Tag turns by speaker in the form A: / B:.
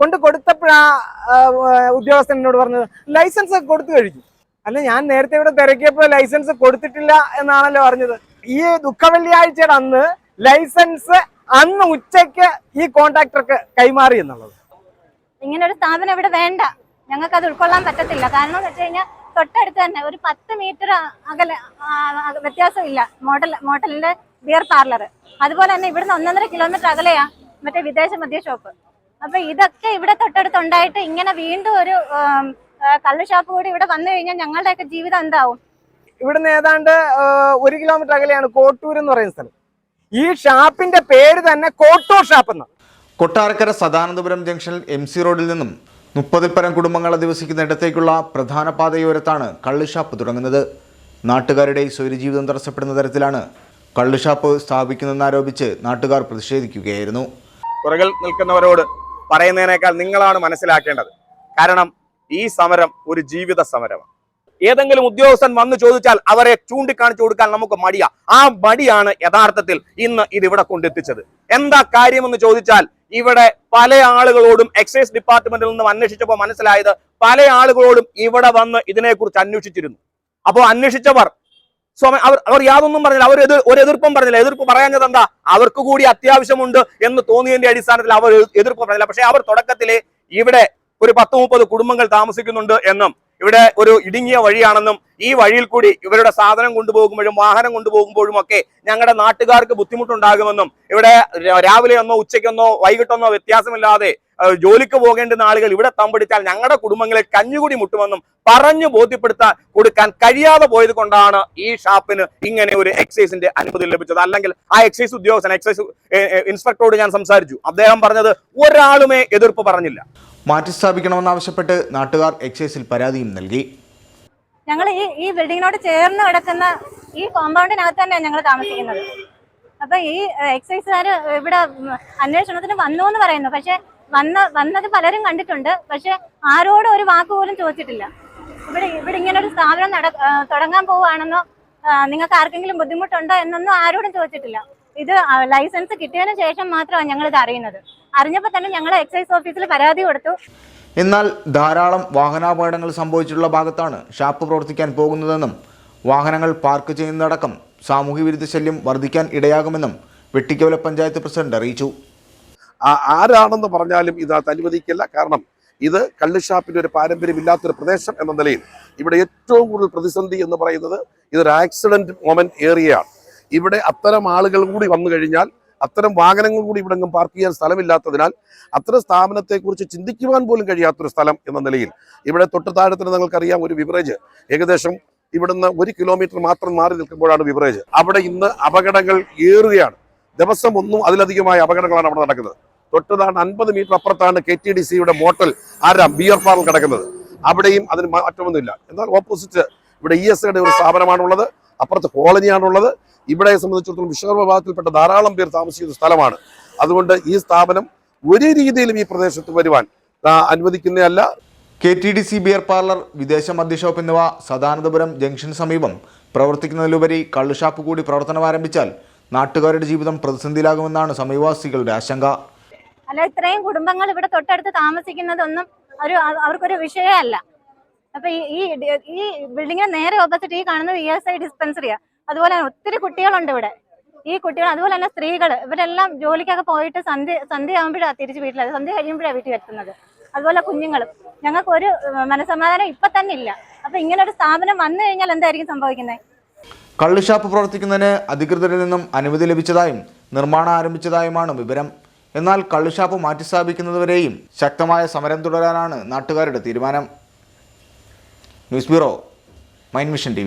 A: കൊണ്ട് കൊടുത്തപ്പോഴാ ഉദ്യോഗസ്ഥൻ എന്നോട് പറഞ്ഞത് ലൈസൻസ് ഒക്കെ കൊടുത്തു കഴിഞ്ഞു. അല്ല ഞാൻ നേരത്തെ ഇവിടെ തിരക്കിയപ്പോൾ ലൈസൻസ് കൊടുത്തിട്ടില്ല എന്നാണല്ലോ പറഞ്ഞത്. ഈ ദുഃഖ വെള്ളിയാഴ്ചയുടെ അന്ന് ലൈസൻസ് അന്ന് ഉച്ചയ്ക്ക് ഈ കോൺട്രാക്ടർക്ക് കൈമാറി എന്നുള്ളത്.
B: ഇങ്ങനെ ഒരു സ്ഥാപനം ഇവിടെ വേണ്ട. ഞങ്ങൾക്ക് അത് ഉൾക്കൊള്ളാൻ പറ്റത്തില്ല. കാരണം എന്ന് വെച്ച് കഴിഞ്ഞാൽ തൊട്ടടുത്ത് തന്നെ ഒരു പത്ത് മീറ്റർ അകലെ വ്യത്യാസമില്ല. മോഡൽ മോട്ടലിന്റെ ബിയർ പാർലർ അതുപോലെ തന്നെ ഇവിടുന്ന് ഒന്നൊന്നര കിലോമീറ്റർ അകലെയാ മറ്റേ വിദേശ മദ്യ ഷോപ്പ് അപ്പൊ ഇതൊക്കെ ഇവിടെ തൊട്ടടുത്ത് ഉണ്ടായിട്ട് ഇങ്ങനെ വീണ്ടും ഒരു കള്ള് ഷോപ്പ് കൂടി ഇവിടെ വന്നു കഴിഞ്ഞാൽ ഞങ്ങളുടെയൊക്കെ ജീവിതം എന്താവും?
A: ഇവിടുന്ന് ഏതാണ്ട് ഒരു കിലോമീറ്റർ അകലെയാണ് കോട്ടൂർ എന്ന് പറയുന്ന സ്ഥലം. ഈ ഷാപ്പിന്റെ പേര് തന്നെ കോട്ടൂർ ഷാപ്പ് എന്ന്
C: കൊട്ടാരക്കര സദാനന്ദപുരം ജംഗ്ഷനിൽ എം സി റോഡിൽ നിന്നും മുപ്പതിൽ പരം കുടുംബങ്ങൾ അധിവസിക്കുന്ന ഇടത്തേക്കുള്ള പ്രധാന പാതയോരത്താണ് കള്ളുഷാപ്പ് തുടങ്ങുന്നത്. നാട്ടുകാരുടെ സ്വൈരജീവിതം തടസ്സപ്പെടുന്ന തരത്തിലാണ് കള്ളുഷാപ്പ് സ്ഥാപിക്കുന്നതെന്നാരോപിച്ച് നാട്ടുകാർ പ്രതിഷേധിക്കുകയായിരുന്നു.
D: പുറകിൽ നിൽക്കുന്നവരോട് പറയുന്നതിനേക്കാൾ നിങ്ങളാണ് മനസ്സിലാക്കേണ്ടത്. കാരണം ഈ സമരം ഒരു ജീവിത സമരമാണ്. ഏതെങ്കിലും ഉദ്യോഗസ്ഥൻ വന്ന് ചോദിച്ചാൽ അവരെ ചൂണ്ടിക്കാണിച്ചു കൊടുക്കാൻ നമുക്ക് മടിയാ. ആ മടിയാണ് യഥാർത്ഥത്തിൽ ഇന്ന് ഇത് ഇവിടെ കൊണ്ടെത്തിച്ചത്. എന്താ കാര്യമെന്ന് ചോദിച്ചാൽ ഇവിടെ പല ആളുകളോടും എക്സൈസ് ഡിപ്പാർട്ട്മെന്റിൽ നിന്നും അന്വേഷിച്ചപ്പോൾ മനസ്സിലായത് പല ആളുകളോടും ഇവിടെ വന്ന് ഇതിനെക്കുറിച്ച് അന്വേഷിച്ചിരുന്നു. അപ്പോൾ അന്വേഷിച്ചവർ സ്വമ അവർ അവർ യാതൊന്നും പറഞ്ഞില്ല. അവർ എതിർ ഒരു എതിർപ്പും പറഞ്ഞില്ല. എതിർപ്പ് പറയാഞ്ഞത് എന്താ? അവർക്ക് കൂടി അത്യാവശ്യമുണ്ട് എന്ന് തോന്നിയതിന്റെ അടിസ്ഥാനത്തിൽ അവർ എതിർപ്പ് പറഞ്ഞില്ല. പക്ഷെ അവർ തുടക്കത്തിലെ ഇവിടെ ഒരു പത്ത് മുപ്പത് കുടുംബങ്ങൾ താമസിക്കുന്നുണ്ട് എന്നും ഇവിടെ ഒരു ഇടുങ്ങിയ വഴിയാണെന്നും ഈ വഴിയിൽ കൂടി ഇവരുടെ സാധനം കൊണ്ടുപോകുമ്പോഴും വാഹനം കൊണ്ടുപോകുമ്പോഴും ഒക്കെ ഞങ്ങളുടെ നാട്ടുകാർക്ക് ബുദ്ധിമുട്ടുണ്ടാകുമെന്നും ഇവിടെ രാവിലെ രാവിലെയൊന്നോ ഉച്ചയ്ക്കൊന്നോ വൈകിട്ടൊന്നോ വ്യത്യാസമില്ലാതെ ജോലിക്ക് പോകേണ്ടുന്ന ആളുകൾ ഇവിടെ തമ്പടിച്ചാൽ ഞങ്ങളുടെ കുടുംബങ്ങളെ കഞ്ഞുകൂടി മുട്ടുമെന്നും പറഞ്ഞു ബോധ്യപ്പെടുത്താൻ കൊടുക്കാൻ കഴിയാതെ പോയത് കൊണ്ടാണ് ഈ ഷാപ്പിന് ഇങ്ങനെ ഒരു എക്സൈസിന്റെ അനുമതി ലഭിച്ചത്. അല്ലെങ്കിൽ ആ എക്സൈസ് ഉദ്യോഗസ്ഥൻ എക്സൈസ് ഇൻസ്പെക്ടറോട് ഞാൻ സംസാരിച്ചു. അദ്ദേഹം പറഞ്ഞത് ഒരാളുമേ എതിർപ്പ് പറഞ്ഞില്ല.
C: മാറ്റിസ്ഥാപിക്കണമെന്നാവശ്യപ്പെട്ട് നാട്ടുകാർ എക്സൈസിൽ പരാതിയും നൽകി.
B: ഞങ്ങൾ ഈ ഈ ബിൽഡിങ്ങിനോട് ചേർന്ന് കിടക്കുന്ന ഈ കോമ്പൗണ്ടിനകത്ത് തന്നെയാണ് ഞങ്ങൾ താമസിക്കുന്നത്. അപ്പൊ ഈ എക്സൈസുകാർ ഇവിടെ അന്വേഷണത്തിന് വന്നു എന്ന് പറയുന്നു. പക്ഷെ വന്ന വന്നത് പലരും കണ്ടിട്ടുണ്ട്. പക്ഷെ ആരോടും ഒരു വാക്ക് പോലും ചോദിച്ചിട്ടില്ല. ഇവിടെ ഇവിടെ ഇങ്ങനെ ഒരു സ്ഥാപനം നട തുടങ്ങാൻ പോവുകയാണെന്നോ നിങ്ങൾക്ക് ആർക്കെങ്കിലും ബുദ്ധിമുട്ടുണ്ടോ എന്നൊന്നും ആരോടും ചോദിച്ചിട്ടില്ല. ഇത് ലൈസൻസ് കിട്ടിയതിനു ശേഷം മാത്രമാണ് ഞങ്ങൾ ഇത് അറിയുന്നത്. അറിഞ്ഞപ്പോൾ തന്നെ ഞങ്ങൾ എക്സൈസ് ഓഫീസിൽ പരാതി കൊടുത്തു.
C: എന്നാൽ ധാരാളം വാഹനാപകടങ്ങൾ സംഭവിച്ചിട്ടുള്ള ഭാഗത്താണ് ഷാപ്പ് പ്രവർത്തിക്കാൻ പോകുന്നതെന്നും വാഹനങ്ങൾ പാർക്ക് ചെയ്യുന്നതടക്കം സാമൂഹ്യ വിരുദ്ധ ശല്യം വർദ്ധിക്കാൻ ഇടയാകുമെന്നും വെട്ടിക്കവല പഞ്ചായത്ത് പ്രസിഡന്റ് അറിയിച്ചു.
E: ആരാണെന്ന് പറഞ്ഞാലും ഇത് അനുവദിക്കില്ല. കാരണം ഇത് കള്ളുഷാപ്പിന്റെ ഒരു പാരമ്പര്യമില്ലാത്തൊരു പ്രദേശം എന്ന നിലയിൽ ഇവിടെ ഏറ്റവും കൂടുതൽ പ്രതിസന്ധി എന്ന് പറയുന്നത് ഇതൊരു ആക്സിഡന്റ് മൊമെന്റ് ഏറിയയാണ് ഇവിടെ അത്തരം ആളുകൾ കൂടി വന്നു കഴിഞ്ഞാൽ അത്തരം വാഹനങ്ങൾ കൂടി ഇവിടെങ്ങും പാർക്ക് ചെയ്യാൻ സ്ഥലമില്ലാത്തതിനാൽ അത്തരം സ്ഥാപനത്തെക്കുറിച്ച് ചിന്തിക്കുവാൻ പോലും കഴിയാത്തൊരു സ്ഥലം എന്ന നിലയിൽ ഇവിടെ തൊട്ട് താഴത്തിന് നിങ്ങൾക്കറിയാം ഒരു ബിവറേജ് ഏകദേശം ഇവിടുന്ന് ഒരു കിലോമീറ്റർ മാത്രം മാറി നിൽക്കുമ്പോഴാണ് ബിവറേജ് അവിടെ ഇന്ന് അപകടങ്ങൾ ഏറുകയാണ്. ദിവസം ഒന്നും അതിലധികമായ അപകടങ്ങളാണ് അവിടെ നടക്കുന്നത്. തൊട്ടതാണ് അൻപത് മീറ്റർ അപ്പുറത്താണ് കെ ടി ഡി സിയുടെ മോട്ടൽ ആരാം? ബിയർ പാർലർ കിടക്കുന്നത്. അവിടെയും അതിന് മാറ്റമൊന്നുമില്ല. എന്നാൽ ഓപ്പോസിറ്റ് ഇവിടെ ഇ എസ് ഐയുടെ ഒരു സ്ഥാപനമാണുള്ളത്. അപ്പുറത്ത് കോളനിയാണുള്ളത്. ഇവിടെ സംബന്ധിച്ചിടത്തോളം വിശ്വകർമ്മ വിഭാഗത്തിൽപ്പെട്ട ധാരാളം പേർ താമസിക്കുന്ന സ്ഥലമാണ്. അതുകൊണ്ട് ഈ സ്ഥാപനം ഒരു രീതിയിലും ഈ പ്രദേശത്ത് വരുവാൻ അനുവദിക്കുന്നതല്ല.
C: K T D C beer parlour വിദേശ മദ്യഷോപ്പ് എന്നിവ സദാനന്ദപുരം ജംഗ്ഷന് സമീപം പ്രവർത്തിക്കുന്നതിലുപരി കള്ളുഷാപ്പ് കൂടി പ്രവർത്തനം ആരംഭിച്ചാൽ നാട്ടുകാരുടെ ജീവിതം പ്രതിസന്ധിയിലാകുമെന്നാണ് സമീപവാസികളുടെ ആശങ്ക.
B: അല്ല ഇത്രയും കുടുംബങ്ങൾ ഇവിടെ തൊട്ടടുത്ത് താമസിക്കുന്നതൊന്നും ഒരു അവർക്കൊരു വിഷയമല്ല. അപ്പൊ ഈ ഈ ബിൽഡിങ്ങിന് നേരെ ഓപ്പോസിറ്റ് ഈ കാണുന്ന ഇ എസ് ഐ ഡിസ്പെൻസറിയാ അതുപോലെ ഒത്തിരി കുട്ടികളുണ്ട് ഇവിടെ. ഈ കുട്ടികൾ അതുപോലെ തന്നെ സ്ത്രീകൾ ഇവരെല്ലാം ജോലിക്കൊക്കെ പോയിട്ട് സന്ധ്യ സന്ധ്യ ആകുമ്പോഴാണ് തിരിച്ച് വീട്ടിലെത്തുന്നത് സന്ധ്യ കഴിയുമ്പോഴാണ് വീട്ടിൽ എത്തുന്നത്. അതുപോലെ കുഞ്ഞുങ്ങളും. ഞങ്ങൾക്ക് ഒരു മനസമാധാനം ഇപ്പൊ തന്നെ ഇല്ല. അപ്പൊ ഇങ്ങനെ ഒരു സ്ഥാപനം വന്നു കഴിഞ്ഞാൽ എന്തായിരിക്കും സംഭവിക്കുന്നത്
C: കള്ളുഷാപ്പ് പ്രവർത്തിക്കുന്നതിന് അധികൃതരിൽ നിന്നും അനുമതി ലഭിച്ചതായും നിർമ്മാണം ആരംഭിച്ചതായുമാണ് വിവരം. എന്നാൽ കള്ളുഷാപ്പ് മാറ്റിസ്ഥാപിക്കുന്നതുവരെയും ശക്തമായ സമരം തുടരാനാണ് നാട്ടുകാരുടെ തീരുമാനം. News bureau mine mission T